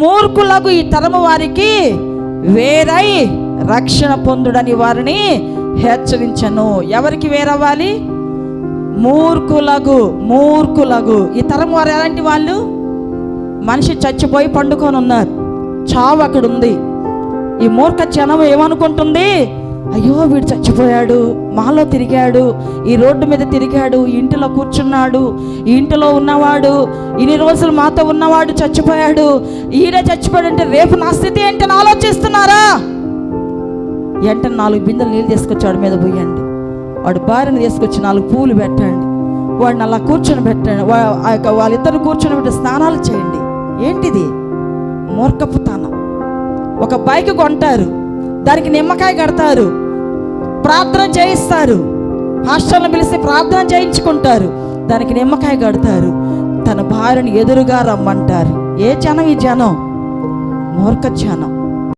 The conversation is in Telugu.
మూర్ఖులకు ఈ తరము వారికి వేరై రక్షణ పొందుడని వారిని హెచ్చరించను. ఎవరికి వేరవ్వాలి? మూర్ఖులగు మూర్ఖులగు ఈ తరం వారు ఎలాంటి వాళ్ళు? మనిషి చచ్చిపోయి పండుకొని ఉన్నారు. చావు అక్కడ ఉంది. ఈ మూర్ఖ జనం ఏమనుకుంటుంది? అయ్యో వీడు చచ్చిపోయాడు మాలో తిరిగాడు ఈ రోడ్డు మీద తిరిగాడు ఇంటిలో కూర్చున్నాడు ఈ ఇంటిలో ఉన్నవాడు ఇన్ని రోజులు మాతో ఉన్నవాడు చచ్చిపోయాడు ఈడే చచ్చిపోయాడంటే రేపు నా స్థితి ఏంటని ఆలోచిస్తున్నారా? వెంటనే నాలుగు బిందెలు నీళ్ళు తీసుకొచ్చి వాడి మీద పోయండి. వాడు భార్యను తీసుకొచ్చి నాలుగు పూలు పెట్టండి. వాడిని అలా కూర్చొని పెట్టండి. వా- ఆ యొక్క వాళ్ళిద్దరు కూర్చొని పెట్టి స్నానాలు చేయండి. ఏంటిది? మూర్ఖపుతానం ఒక బైక్ కొంటారు. దానికి నిమ్మకాయ కడతారు. ప్రార్థన చేయిస్తారు. హాస్టల్ని పిలిస్తే ప్రార్థన చేయించుకుంటారు. దానికి నిమ్మకాయ కడతారు. తన భార్యను ఎదురుగా రమ్మంటారు. ఏ జనం ఈ జనం? మూర్ఖ జనం.